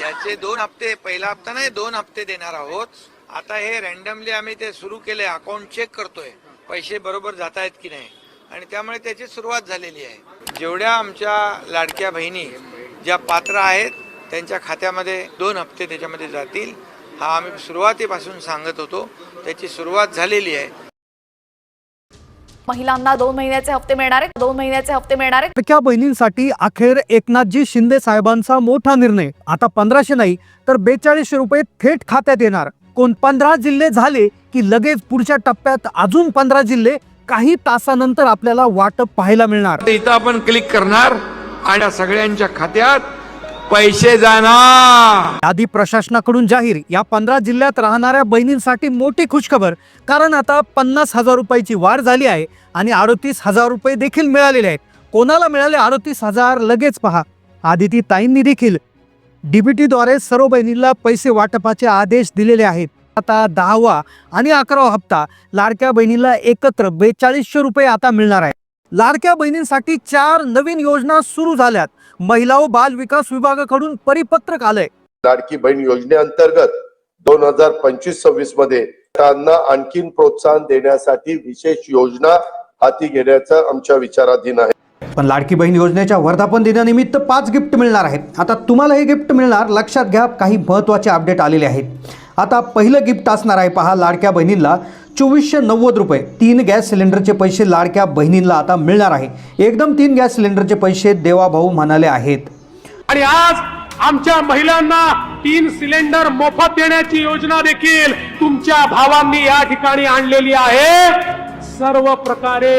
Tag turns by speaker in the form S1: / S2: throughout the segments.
S1: याचे दोन हप्ते पहिला हप्ता नाही दोन हप्ते देणार आहोत. आता हे रॅन्डमली आम्ही ते सुरू केले अकाउंट चेक करतोय. पैसे बरोबर जात आहेत की नाही? आणि त्यामुळे त्याची सुरुवात झालेली आहे. जेवढ्या आमच्या लाडक्या बहिणी ज्या पात्र आहेत त्यांच्या खात्यामध्ये दोन हप्ते त्याच्यामध्ये जातील. हा आम्ही सुरुवातीपासून सांगत होतो. त्याची सुरुवात झालेली आहे.
S2: महिलांना दोन महिन्याचे हप्ते मिळणार आहेत. दोन महिन्याचे हप्ते मिळणार आहेत.
S3: लाडक्या बहिणींसाठी अखेर एकनाथजी शिंदे साहेबांचा मोठा निर्णय? आता पंधराशे नाही तर बेचाळीसशे रुपये थेट खात्यात येणार. कोण पंधरा जिल्हे झाले की लगेच पुढच्या टप्प्यात अजून पंधरा जिल्हे? काही तासानंतर आपल्याला वाटप पाहायला मिळणार.
S1: इथं आपण क्लिक करणार आणि सगळ्यांच्या खात्यात पैसे जाणार.
S3: आधी प्रशासनाकडून जाहीर. या पंधरा जिल्ह्यात राहणाऱ्या बहिणींसाठी मोठी खुशखबर. कारण आता पन्नास हजार रुपयाची वाढ झाली आहे आणि अडतीस हजार रुपये देखील मिळालेले आहेत. कोणाला मिळाले अडतीस हजार? लगेच पहा. आदिती ताईंनी देखील. डीबीटीद्वारे सर्व बहिणींना पैसे वाटपाचे आदेश दिलेले आहेत. आता दहावा आणि अकरावा हप्ता. लाडक्या बहिणीला एकत्र बेचाळीसशे रुपये आता मिळणार आहे लाडक्या बहिणींसाठी चार नवीन योजना सुरू झाल्यात. महिला व बाल विकास विभागाकडून परिपत्रक आलंय.
S4: लाडकी बहीण योजनेअंतर्गत दोन हजार पंचवीस सव्वीसमध्ये त्यांना आणखीन प्रोत्साहन देण्यासाठी विशेष योजना हाती घेण्याचं आमच्या विचाराधीन आहे.
S3: पण लाडकी बहीण योजनेच्या वर्धापन दिनानिमित्त पाच गिफ्ट मिळणार आहेत. आता तुम्हाला हे गिफ्ट मिळणार. लक्षात घ्या काही महत्त्वाचे अपडेट आलेले आहेत. आता पहिलं गिफ्ट असणार आहे पहा लाडक्या बहिणींना चोवीसशे नव्वद रुपये. तीन गॅस सिलेंडरचे पैसे लाडक्या बहिणींना आता मिळणार आहे. एकदम तीन गॅस सिलेंडरचे पैसे देवाभाऊ म्हणाले आहेत.
S5: आणि आज आमच्या महिलांना तीन सिलेंडर मोफत देण्याची योजना देखील तुमच्या भावांनी या ठिकाणी आणलेली आहे. सर्व प्रकारे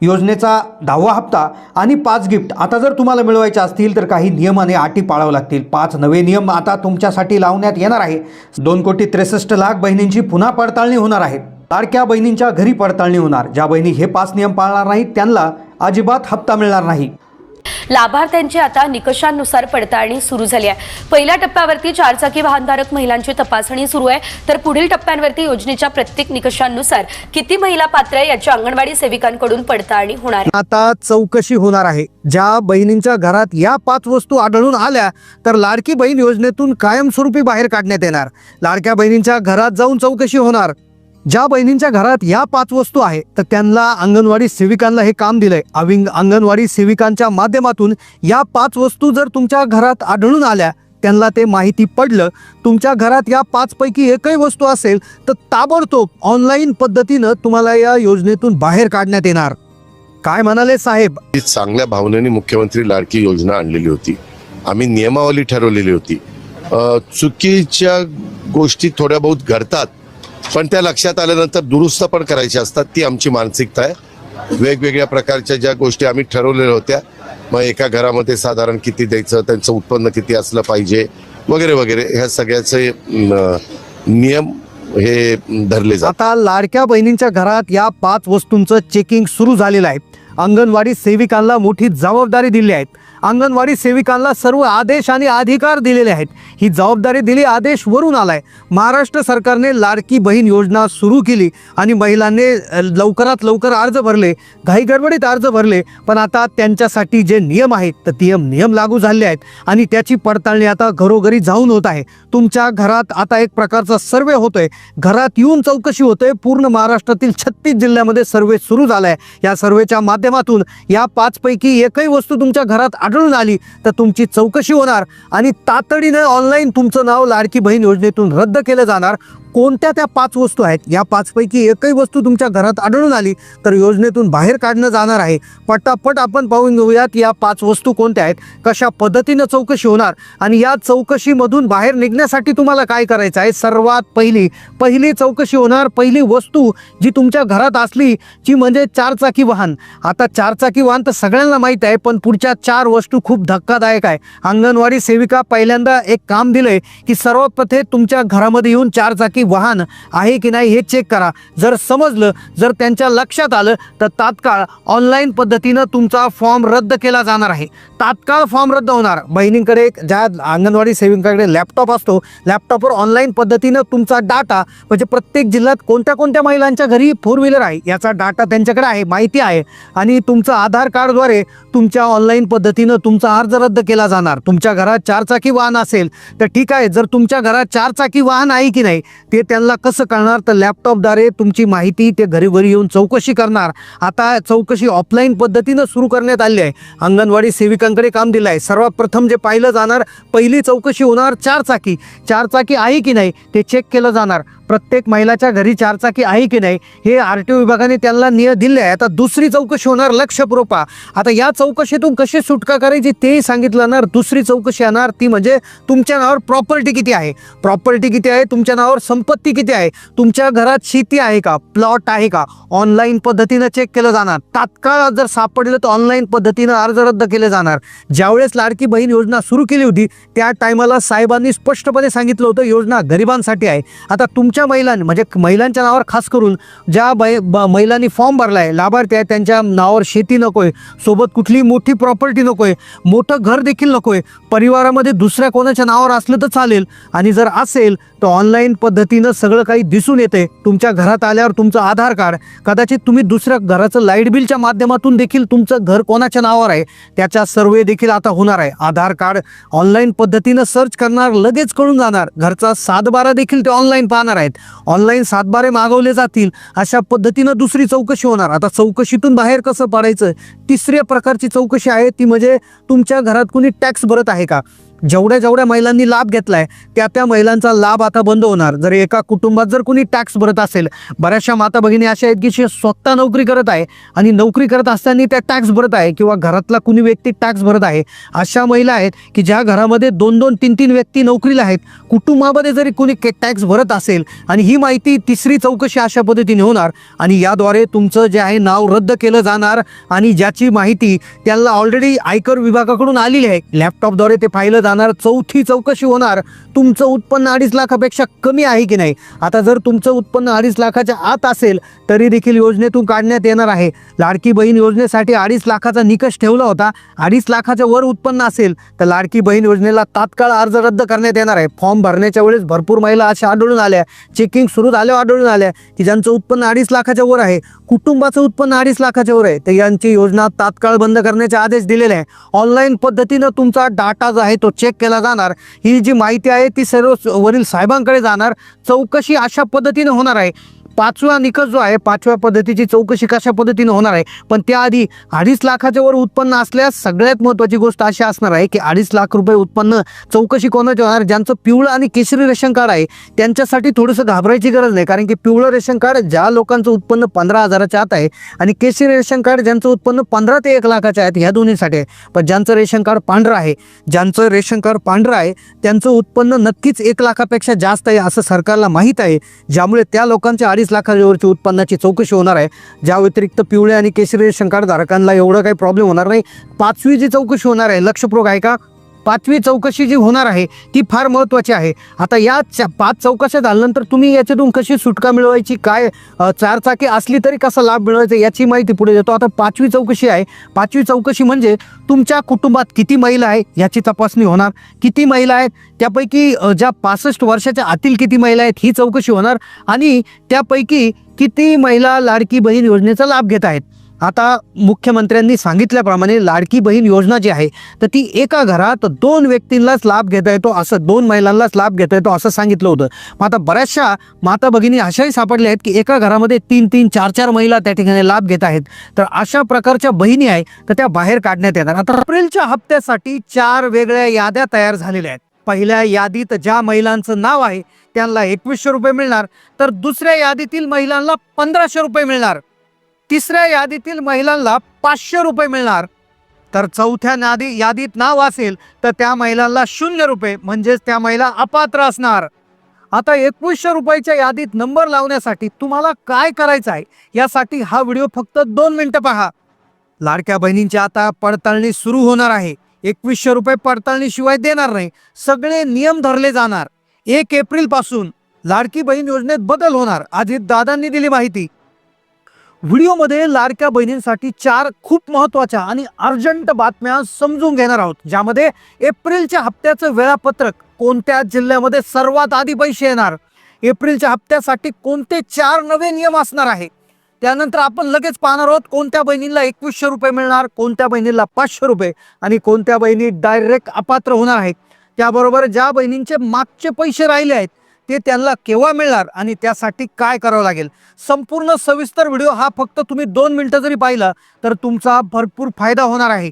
S3: योजनेचा दहावा हप्ता आणि पाच गिफ्ट. आता जर तुम्हाला मिळवायचे असतील तर काही नियम आणि अटी पाळावं लागतील. पाच नवे नियम आता तुमच्यासाठी लावण्यात येणार आहे. दोन कोटी त्रेसष्ट लाख बहिणींची पुन्हा पडताळणी होणार आहे. लाडक्या बहिणींच्या घरी पडताळणी होणार. ज्या बहिणी हे पाच नियम पाळणार नाहीत त्यांना अजिबात हप्ता मिळणार नाही.
S6: लाभार्थ्यांची आता निकषांनुसार पडताळणी सुरू झाली आहे. पहिल्या टप्प्यावरती चारचाकी वाहनधारक महिलांची तपासणी सुरू आहे. तर पुढील टप्प्यांवरती योजनेच्या प्रत्येक निकषांनुसार किती महिला पात्र आहे याची अंगणवाडी सेविकांकडून पडताळणी होणार आहे.
S3: आता चौकशी होणार आहे. ज्या बहिणींच्या घरात या पाच वस्तू आढळून आल्या तर लाडकी बहीण योजनेतून कायमस्वरूपी बाहेर काढण्यात येणार. लाडक्या बहिणींच्या घरात जाऊन चौकशी होणार. ज्या बहिणींच्या घरात या पाच वस्तू आहे तर त्यांना अंगणवाडी सेविकांना हे काम दिलंय. अविंग अंगणवाडी सेविकांच्या माध्यमातून या पाच वस्तू जर तुमच्या घरात आढळून आल्या त्यांना ते माहिती पडलं तुमच्या घरात या पाचपैकी एकही वस्तू असेल तर ताबडतोब ऑनलाईन पद्धतीनं तुम्हाला या योजनेतून बाहेर काढण्यात येणार. काय म्हणाले साहेब?
S4: चांगल्या भावनेने मुख्यमंत्री लाडकी योजना आणलेली होती. आम्ही नियमावली ठरवलेली होती. चुकीच्या गोष्टी थोड्या बहुत घडतात. पण त्या लक्षात आल्यानंतर दुरुस्त पण करायची असतात. ती आमची मानसिकता आहे. वेगवेगळ्या प्रकारच्या ज्या गोष्टी आम्ही ठरवलेल्या होत्या मग एका घरामध्ये साधारण किती द्यायचं त्यांचं उत्पन्न किती असलं पाहिजे वगैरे वगैरे ह्या सगळ्याचे नियम हे धरले जातात.
S3: आता लाडक्या बहिणींच्या घरात या पाच वस्तूंचं चेकिंग सुरू झालेलं आहे. अंगणवाडी सेविकांना मोठी जबाबदारी दिली आहेत अंगणवाडी सेविकांना सर्व आदेश आणि अधिकार दिलेले आहेत. ही जबाबदारी दिली आदेश वरून आलाय. महाराष्ट्र सरकारने लाडकी बहीण योजना सुरू केली आणि महिलांनी लवकरात लवकर अर्ज भरले. घाई गडबडीत अर्ज भरले. पण आता त्यांच्यासाठी जे नियम आहेत तर ते नियम लागू झाले आहेत आणि त्याची पडताळणी आता घरोघरी जाऊन होत आहे. तुमच्या घरात आता एक प्रकारचा सर्वे होतोय. घरात येऊन चौकशी होते पूर्ण महाराष्ट्रातील छत्तीस जिल्ह्यामध्ये सर्वे सुरू झालाय. या सर्वेच्या माध्यमातून या पाचपैकी एकही वस्तू तुमच्या घरात आढळून आली तर तुमची चौकशी होणार आणि तातडीनं ऑनलाईन तुमचं नाव लाडकी बहीण योजनेतून रद्द केलं जाणार. कोणत्या त्या पाच वस्तू आहेत? या पाचपैकी एकही वस्तू तुमच्या घरात आढळून आली तर योजनेतून बाहेर काढणं जाणार आहे. पटापट आपण पाहून घेऊयात या पाच वस्तू कोणत्या आहेत कशा पद्धतीनं चौकशी होणार आणि या चौकशीमधून बाहेर निघण्यासाठी तुम्हाला काय करायचं आहे? सर्वात पहिली पहिली चौकशी होणार पहिली वस्तू जी तुमच्या घरात असली जी म्हणजे चारचाकी वाहन. आता चारचाकी वाहन तर सगळ्यांना माहीत आहे पण पुढच्या चार वस्तू खूप धक्कादायक आहे. अंगणवाडी सेविका पहिल्यांदा एक काम दिलंय की सर्वप्रथे तुमच्या घरामध्ये येऊन चारचाकी वाहन आहे की नाही हे चेक करा. जर समजलं जर त्यांच्या लक्षात आलं तर तात्काळ ऑनलाईन पद्धतीनं तुमचा फॉर्म रद्द केला जाणार आहे. तात्काळ फॉर्म रद्द होणार. बहिणींकडे एक ज्या अंगणवाडी सेविकांकडे लॅपटॉप असतो लॅपटॉपवर ऑनलाईन पद्धतीनं तुमचा डाटा म्हणजे प्रत्येक जिल्ह्यात कोणत्या कोणत्या महिलांच्या घरी फोर व्हीलर आहे याचा डाटा त्यांच्याकडे आहे माहिती आहे. आणि तुमचं आधार कार्डद्वारे तुमच्या ऑनलाईन पद्धतीनं तुमचा अर्ज रद्द केला जाणार. तुमच्या घरात चारचाकी वाहन असेल तर ठीक आहे. जर तुमच्या घरात चारचाकी वाहन आहे की नाही ते त्यांना कसं कळणार? तर लॅपटॉपद्वारे तुमची माहिती ते घरी घरी येऊन चौकशी करणार. आता चौकशी ऑफलाईन पद्धतीनं सुरू करण्यात आली आहे. अंगणवाडी सेविकांकडे काम दिलं आहे सर्वात प्रथम जे पाहिलं जाणार पहिली चौकशी होणार चारचाकी. चारचाकी आहे की नाही ते चेक केलं जाणार. प्रत्येक महिलाच्या घरी चारचाकी आहे की नाही हे आर टी ओ विभागाने त्यांना निय दिले आहे आता दुसरी चौकशी होणार लक्षपूर्वका आता या चौकशीतून कशी सुटका करायची तेही सांगितलं ना दुसरी चौकशी येणार ती म्हणजे तुमच्या नावावर प्रॉपर्टी किती आहे? प्रॉपर्टी किती आहे? तुमच्या नावावर संपत्ती किती आहे? तुमच्या घरात शेती आहे का? प्लॉट आहे का? ऑनलाईन पद्धतीनं चेक केलं जाणार. तात्काळ जर सापडलं तर ऑनलाईन पद्धतीनं अर्ज रद्द केले जाणार. ज्यावेळेस लाडकी बहीण योजना सुरू केली होती त्या टायमाला साहेबांनी स्पष्टपणे सांगितलं होतं योजना गरिबांसाठी आहे. आता तुमच्या महिलांनी म्हणजे महिलांच्या नावावर खास करून ज्या बै महिलांनी फॉर्म भरला आहे लाभार्थी आहे त्यांच्या नावावर शेती नको आहे सोबत कुठली मोठी प्रॉपर्टी नको आहे मोठं घर देखील नको आहे परिवारामध्ये दुसऱ्या कोणाच्या नावावर असलं तर चालेल आणि जर असेल तर ऑनलाईन पद्धतीनं सगळं काही दिसून येते तुमच्या घरात आल्यावर तुमचं आधार कार्ड कदाचित तुम्ही दुसऱ्या घराचं लाइट बिलच्या माध्यमातून देखील तुमचं घर कोणाच्या नावावर आहे त्याचा सर्वे देखील आता होणार आहे. आधार कार्ड ऑनलाईन पद्धतीनं सर्च करणार लगेच कळून जाणार. घरचा सातबारा देखील ते ऑनलाईन पाहणार आहे आहेत. ऑनलाईन सातबारे मागवले जातील. अशा पद्धतीनं दुसरी चौकशी होणार. आता चौकशीतून बाहेर कसं पडायचं? तिसऱ्या प्रकारची चौकशी आहे ती म्हणजे तुमच्या घरात कुणी टॅक्स भरत आहे का? जेवढ्या जेवढ्या महिलांनी लाभ घेतलाय त्या त्या महिलांचा लाभ आता बंद होणार. जर एका कुटुंबात जर कोणी टॅक्स भरत असेल बऱ्याचशा माता भगिनी अशा आहेत की जे स्वतः नोकरी करत आहे आणि नोकरी करत असताना त्या टॅक्स भरत आहे किंवा घरातला कुणी व्यक्ती टॅक्स भरत आहे अशा महिला आहेत की ज्या घरामध्ये दोन दोन तीन तीन व्यक्ती नोकरीला आहेत. कुटुंबामध्ये जरी कोणी टॅक्स भरत असेल आणि ही माहिती तिसरी चौकशी अशा पद्धतीने होणार आणि याद्वारे तुमचं जे आहे नाव रद्द केलं जाणार आणि ज्याची माहिती त्यांना ऑलरेडी आयकर विभागाकडून आलेली आहे. लॅपटॉपद्वारे ते पाहिलं जाणार चौथी चौकशी होणार. तुमचं उत्पन्न अडीच लाखापेक्षा कमी आहे की नाही? आता जर तुमचं उत्पन्न अडीच लाखाच्या आत असेल तरी देखील योजनेतून काढण्यात येणार आहे. लाडकी बहीण योजनेसाठी अडीच लाखाचा निकष ठेवला होता. अडीच लाखाच्या वर उत्पन्न असेल तर लाडकी बहीण योजनेला तात्काळ अर्ज रद्द करण्यात येणार आहे. फॉर्म भरण्याच्या वेळेस भरपूर महिला अशा आढळून आल्या. चेकिंग सुरू झाल्यावर आढळून आल्या की ज्यांचं उत्पन्न अडीच लाखाच्या वर आहे कुटुंबाचं उत्पन्न अडीच लाखाच्या वर आहे तर यांची योजना तात्काळ बंद करण्याचे आदेश दिलेले आहे. ऑनलाईन पद्धतीनं तुमचा डाटा जो आहे तो चेक केला जाणार. ही जी माहिती आहे ती सर्व वरील साहेबांकडे जाणार. चौकशी अशा पद्धतीनं होणार आहे. पाचवा निकष जो आहे पाचव्या पद्धतीची चौकशी कशा पद्धतीनं होणार आहे? पण त्याआधी अडीच लाखाच्या वर उत्पन्न असल्यास सगळ्यात महत्त्वाची गोष्ट अशी असणार आहे की अडीच लाख रुपये उत्पन्न चौकशी कोणाची होणार? ज्यांचं पिवळं आणि केशरी रेशन कार्ड आहे त्यांच्यासाठी थोडंसं घाबरायची गरज नाही. कारण की पिवळं रेशन कार्ड ज्या लोकांचं उत्पन्न पंधरा हजाराच्या आत आहे आणि केशरी रेशन कार्ड ज्यांचं उत्पन्न पंधरा ते एक लाखाच्या आहेत ह्या दोन्हीसाठी आहे. पण ज्यांचं रेशन कार्ड पांढरं आहे ज्यांचं रेशन कार्ड पांढरं आहे त्यांचं उत्पन्न नक्कीच एक लाखापेक्षा जास्त आहे असं सरकारला माहीत आहे. ज्यामुळे त्या लोकांच्या अडीच लाखावरची उत्पन्नाची चौकशी होणार आहे. ज्या व्यतिरिक्त पिवळे आणि केशरी रेशन एवढं काही प्रॉब्लेम होणार नाही. पाचवी जी चौकशी होणार आहे लक्षपूर्वक आहे का पाचवी चौकशी जी होणार आहे ती फार महत्त्वाची आहे. आता या पाच चौकशा झाल्यानंतर तुम्ही याच्यातून कशी सुटका मिळवायची काय चारचाकी असली तरी कसा लाभ मिळवायचा याची माहिती पुढे देतो. आता पाचवी चौकशी आहे. पाचवी चौकशी म्हणजे तुमच्या कुटुंबात किती महिला आहे याची तपासणी होणार. किती महिला आहेत त्यापैकी ज्या पासष्ट वर्षाच्या आतील किती महिला आहेत ही चौकशी होणार. आणि त्यापैकी किती महिला लाडकी बहीण योजनेचा लाभ घेत आहेत. आता मुख्यमंत्र्यांनी सांगितल्याप्रमाणे लाडकी बहीण योजना जी आहे तर ती एका घरात दोन व्यक्तींनाच लाभ घेता येतो असं दोन महिलांनाच लाभ घेता येतो असं सांगितलं होतं. मग आता बऱ्याचशा माता भगिनी अशाही सापडल्या आहेत की एका घरामध्ये तीन तीन चार चार महिला त्या ठिकाणी लाभ घेत आहेत. तर अशा प्रकारच्या बहिणी आहेत तर त्या बाहेर काढण्यात येणार आता एप्रिलच्या हप्त्यासाठी चार वेगळ्या याद्या तयार झालेल्या आहेत. पहिल्या यादीत ज्या महिलांचं नाव आहे त्यांना एकवीसशे रुपये मिळणार तर दुसऱ्या यादीतील महिलांना पंधराशे रुपये मिळणार. तिसऱ्या यादीतील महिलांना पाचशे रुपये मिळणार. तर चौथ्या नादी यादीत नाव असेल तर त्या महिलांना शून्य रुपये म्हणजेच त्या महिला अपात्र असणार. आता एकवीसशे रुपयाच्या यादीत नंबर लावण्यासाठी तुम्हाला काय करायचं आहे? यासाठी हा व्हिडिओ फक्त दोन मिनटं पहा. लाडक्या बहिणींची आता पडताळणी सुरू होणार आहे. एकवीसशे रुपये पडताळणीशिवाय देणार नाही. सगळे नियम धरले जाणार. एक एप्रिलपासून लाडकी बहीण योजनेत बदल होणार. आधी दादांनी दिली माहिती. व्हिडिओमध्ये लाडक्या बहिणींसाठी चार खूप महत्त्वाच्या आणि अर्जंट बातम्या समजून घेणार आहोत ज्यामध्ये एप्रिलच्या हप्त्याचं वेळापत्रक कोणत्या जिल्ह्यामध्ये सर्वात आधी पैसे येणार? एप्रिलच्या हप्त्यासाठी कोणते चार नवे नियम असणार आहे? त्यानंतर आपण लगेच पाहणार आहोत कोणत्या बहिणीला एकवीसशे रुपये मिळणार कोणत्या बहिणीला पाचशे रुपये आणि कोणत्या बहिणी डायरेक्ट अपात्र होणार आहेत. त्याबरोबर ज्या बहिणींचे मागचे पैसे राहिले आहेत ते त्यांना केव्हा मिळणार आणि त्यासाठी काय करावं लागेल? संपूर्ण सविस्तर व्हिडिओ हा फक्त तुम्ही दोन मिनटं जरी पाहिला तर तुमचा भरपूर फायदा होणार आहे.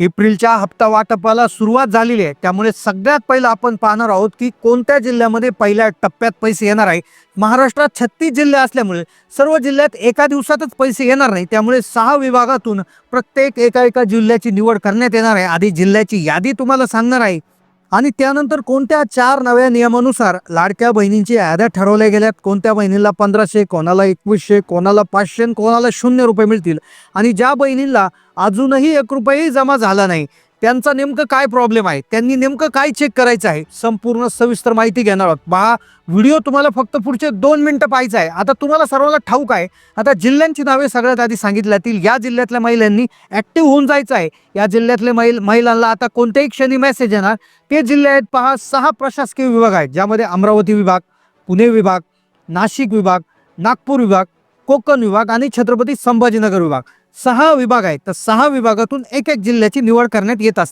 S3: एप्रिलच्या हप्ता वाटपाला सुरुवात झालेली आहे. त्यामुळे सगळ्यात पहिलं आपण पाहणार आहोत की कोणत्या जिल्ह्यामध्ये पहिल्या टप्प्यात पैसे येणार आहे. महाराष्ट्रात छत्तीस जिल्हे असल्यामुळे सर्व जिल्ह्यात एका दिवसातच पैसे येणार नाही. त्यामुळे सहा विभागातून प्रत्येक एका एका जिल्ह्याची निवड करण्यात येणार आहे. आधी जिल्ह्याची यादी तुम्हाला सांगणार आहे. आणि त्यानंतर कोणत्या चार नव्या नियमानुसार लाडक्या बहिणींची याद्या ठरवल्या गेल्यात? कोणत्या बहिणीला पंधराशे कोणाला एकवीसशे कोणाला पाचशे कोणाला शून्य रुपये मिळतील? आणि ज्या बहिणींना अजूनही एक रुपयेही जमा झाला नाही त्यांचा नेमकं काय प्रॉब्लेम आहे? त्यांनी नेमकं काय चेक करायचं आहे? संपूर्ण सविस्तर माहिती घेणार आहोत. पहा व्हिडिओ तुम्हाला फक्त पुढचे दोन मिनटं पाहायचं आहे. आता तुम्हाला सर्वांना ठाऊक आहे आता जिल्ह्यांची नावे सगळ्यात आधी सांगितल्यातील या जिल्ह्यातल्या महिलांनी ॲक्टिव्ह होऊन जायचं आहे. या जिल्ह्यातल्या महिल महिलांना आता कोणत्याही क्षणी मेसेज येणार. ते जिल्हे आहेत पहा सहा प्रशासकीय विभाग आहेत ज्यामध्ये अमरावती विभाग पुणे विभाग नाशिक विभाग नागपूर विभाग कोकण विभाग आणि छत्रपती संभाजीनगर विभाग. सहा विभाग आहेत. तर सहा विभागातून एक एक जिल्ह्याची निवड करण्यात येत असते.